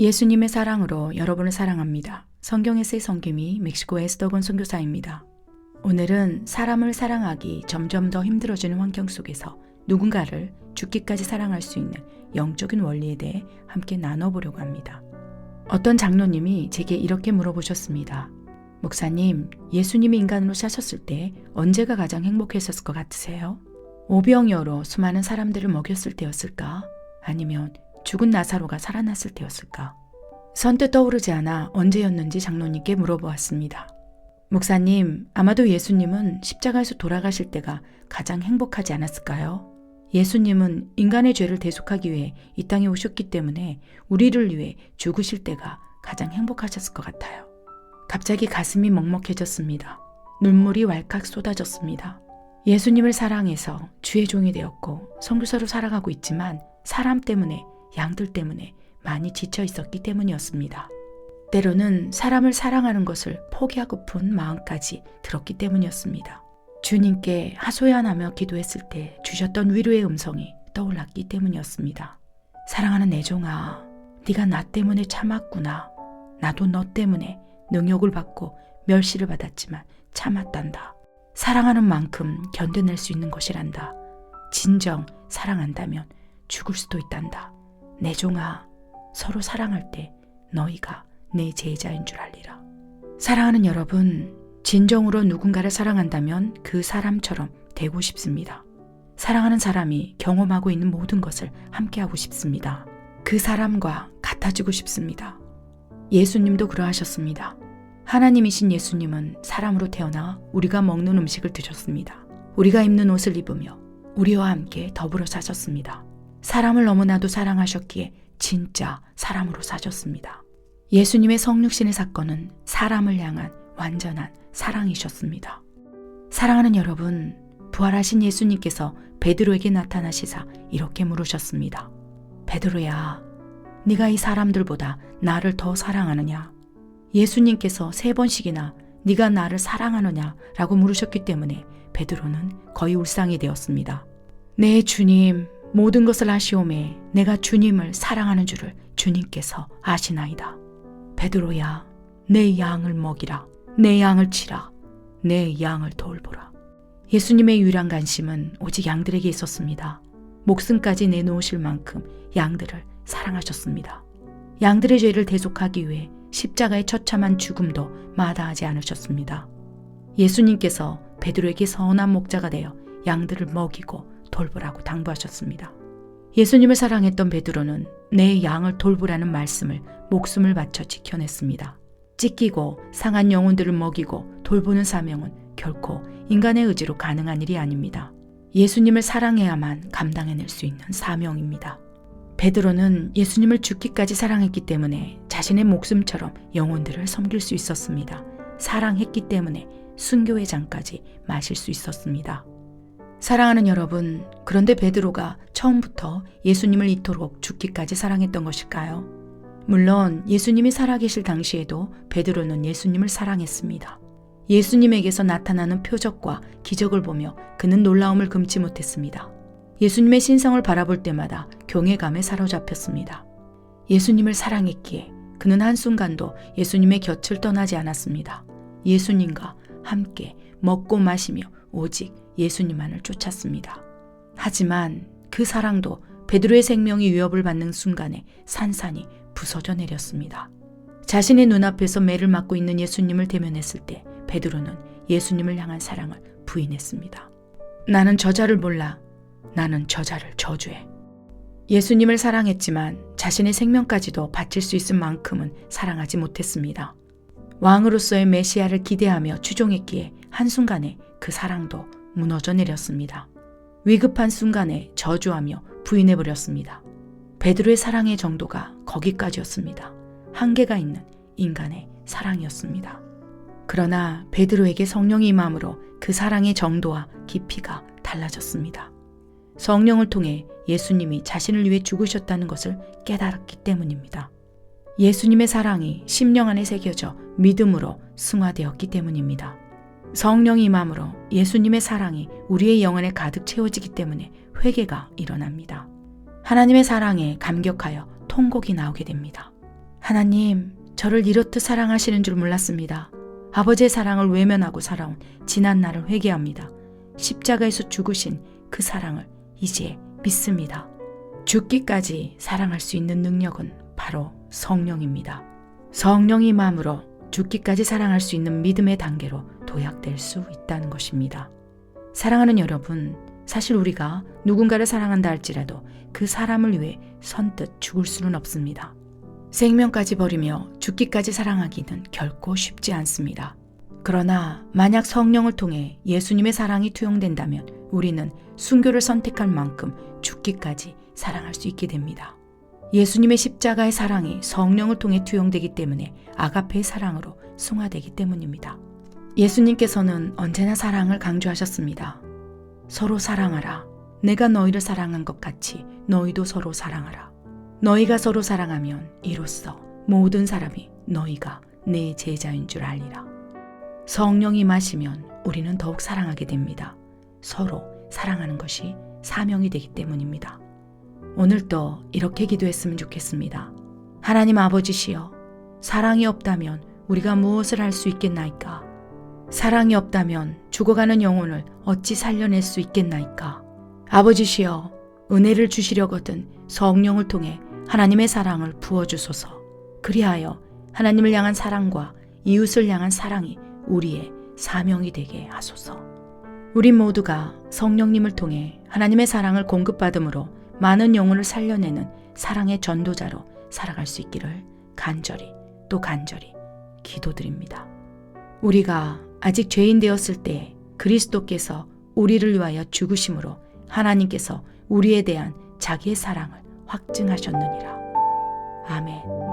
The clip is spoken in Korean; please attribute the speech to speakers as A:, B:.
A: 예수님의 사랑으로 여러분을 사랑합니다. 성경에서의 성김이 멕시코 에스더건 선교사입니다. 오늘은 사람을 사랑하기 점점 더 힘들어지는 환경 속에서 누군가를 죽기까지 사랑할 수 있는 영적인 원리에 대해 함께 나눠보려고 합니다. 어떤 장로님이 제게 이렇게 물어보셨습니다. 목사님, 예수님이 인간으로 사셨을 때 언제가 가장 행복했었을 것 같으세요? 오병이어로 수많은 사람들을 먹였을 때였을까? 아니면 죽은 나사로가 살아났을 때였을까? 선뜻 떠오르지 않아 언제였는지 장로님께 물어보았습니다. 목사님, 아마도 예수님은 십자가에서 돌아가실 때가 가장 행복하지 않았을까요? 예수님은 인간의 죄를 대속하기 위해 이 땅에 오셨기 때문에 우리를 위해 죽으실 때가 가장 행복하셨을 것 같아요. 갑자기 가슴이 먹먹해졌습니다. 눈물이 왈칵 쏟아졌습니다. 예수님을 사랑해서 주의 종이 되었고 성교사로 살아가고 있지만 사람 때문에 양들 때문에 많이 지쳐 있었기 때문이었습니다. 때로는 사람을 사랑하는 것을 포기하고픈 마음까지 들었기 때문이었습니다. 주님께 하소연하며 기도했을 때 주셨던 위로의 음성이 떠올랐기 때문이었습니다. 사랑하는 내 종아, 네가 나 때문에 참았구나. 나도 너 때문에 능욕을 받고 멸시를 받았지만 참았단다. 사랑하는 만큼 견뎌낼 수 있는 것이란다. 진정 사랑한다면 죽을 수도 있단다. 내 종아, 서로 사랑할 때 너희가 내 제자인 줄 알리라. 사랑하는 여러분, 진정으로 누군가를 사랑한다면 그 사람처럼 되고 싶습니다. 사랑하는 사람이 경험하고 있는 모든 것을 함께하고 싶습니다. 그 사람과 같아지고 싶습니다. 예수님도 그러하셨습니다. 하나님이신 예수님은 사람으로 태어나 우리가 먹는 음식을 드셨습니다. 우리가 입는 옷을 입으며 우리와 함께 더불어 사셨습니다. 사람을 너무나도 사랑하셨기에 진짜 사람으로 사셨습니다. 예수님의 성육신의 사건은 사람을 향한 완전한 사랑이셨습니다. 사랑하는 여러분, 부활하신 예수님께서 베드로에게 나타나시사 이렇게 물으셨습니다. 베드로야, 네가 이 사람들보다 나를 더 사랑하느냐? 예수님께서 세 번씩이나 네가 나를 사랑하느냐라고 물으셨기 때문에 베드로는 거의 울상이 되었습니다. 네, 주님, 모든 것을 아시오매 내가 주님을 사랑하는 줄을 주님께서 아시나이다. 베드로야, 내 양을 먹이라. 내 양을 치라. 내 양을 돌보라. 예수님의 유일한 관심은 오직 양들에게 있었습니다. 목숨까지 내놓으실 만큼 양들을 사랑하셨습니다. 양들의 죄를 대속하기 위해 십자가의 처참한 죽음도 마다하지 않으셨습니다. 예수님께서 베드로에게 선한 목자가 되어 양들을 먹이고 돌보라고 당부하셨습니다. 예수님을 사랑했던 베드로는 내 양을 돌보라는 말씀을 목숨을 바쳐 지켜냈습니다. 찢기고 상한 영혼들을 먹이고 돌보는 사명은 결코 인간의 의지로 가능한 일이 아닙니다. 예수님을 사랑해야만 감당해낼 수 있는 사명입니다. 베드로는 예수님을 죽기까지 사랑했기 때문에 자신의 목숨처럼 영혼들을 섬길 수 있었습니다. 사랑했기 때문에 순교의 잔까지 마실 수 있었습니다. 사랑하는 여러분, 그런데 베드로가 처음부터 예수님을 이토록 죽기까지 사랑했던 것일까요? 물론 예수님이 살아계실 당시에도 베드로는 예수님을 사랑했습니다. 예수님에게서 나타나는 표적과 기적을 보며 그는 놀라움을 금치 못했습니다. 예수님의 신성을 바라볼 때마다 경외감에 사로잡혔습니다. 예수님을 사랑했기에 그는 한순간도 예수님의 곁을 떠나지 않았습니다. 예수님과 함께 먹고 마시며 오직 예수님만을 쫓았습니다. 하지만 그 사랑도 베드로의 생명이 위협을 받는 순간에 산산이 부서져 내렸습니다. 자신의 눈앞에서 매를 맞고 있는 예수님을 대면했을 때 베드로는 예수님을 향한 사랑을 부인했습니다. 나는 저자를 몰라. 나는 저자를 저주해. 예수님을 사랑했지만 자신의 생명까지도 바칠 수 있을 만큼은 사랑하지 못했습니다. 왕으로서의 메시아를 기대하며 추종했기에 한순간에 그 사랑도 무너져 내렸습니다. 위급한 순간에 저주하며 부인해버렸습니다. 베드로의 사랑의 정도가 거기까지였습니다. 한계가 있는 인간의 사랑이었습니다. 그러나 베드로에게 성령이 임함으로 그 사랑의 정도와 깊이가 달라졌습니다. 성령을 통해 예수님이 자신을 위해 죽으셨다는 것을 깨달았기 때문입니다. 예수님의 사랑이 심령 안에 새겨져 믿음으로 승화되었기 때문입니다. 성령이 임함으로 예수님의 사랑이 우리의 영혼에 가득 채워지기 때문에 회개가 일어납니다. 하나님의 사랑에 감격하여 통곡이 나오게 됩니다. 하나님, 저를 이렇듯 사랑하시는 줄 몰랐습니다. 아버지의 사랑을 외면하고 살아온 지난 날을 회개합니다. 십자가에서 죽으신 그 사랑을 이제 믿습니다. 죽기까지 사랑할 수 있는 능력은 바로 성령입니다. 성령이 마음으로 죽기까지 사랑할 수 있는 믿음의 단계로 도약될 수 있다는 것입니다. 사랑하는 여러분, 사실 우리가 누군가를 사랑한다 할지라도 그 사람을 위해 선뜻 죽을 수는 없습니다. 생명까지 버리며 죽기까지 사랑하기는 결코 쉽지 않습니다. 그러나 만약 성령을 통해 예수님의 사랑이 투영된다면 우리는 순교를 선택할 만큼 죽기까지 사랑할 수 있게 됩니다. 예수님의 십자가의 사랑이 성령을 통해 투영되기 때문에 아가페의 사랑으로 승화되기 때문입니다. 예수님께서는 언제나 사랑을 강조하셨습니다. 서로 사랑하라. 내가 너희를 사랑한 것 같이 너희도 서로 사랑하라. 너희가 서로 사랑하면 이로써 모든 사람이 너희가 내 제자인 줄 알리라. 성령이 마시면 우리는 더욱 사랑하게 됩니다. 서로 사랑하는 것이 사명이 되기 때문입니다. 오늘도 이렇게 기도했으면 좋겠습니다. 하나님 아버지시여, 사랑이 없다면 우리가 무엇을 할 수 있겠나이까? 사랑이 없다면 죽어가는 영혼을 어찌 살려낼 수 있겠나이까? 아버지시여, 은혜를 주시려거든 성령을 통해 하나님의 사랑을 부어주소서. 그리하여 하나님을 향한 사랑과 이웃을 향한 사랑이 우리의 사명이 되게 하소서. 우리 모두가 성령님을 통해 하나님의 사랑을 공급받음으로 많은 영혼을 살려내는 사랑의 전도자로 살아갈 수 있기를 간절히 또 간절히 기도드립니다. 우리가 아직 죄인 되었을 때 그리스도께서 우리를 위하여 죽으심으로 하나님께서 우리에 대한 자기의 사랑을 확증하셨느니라. 아멘.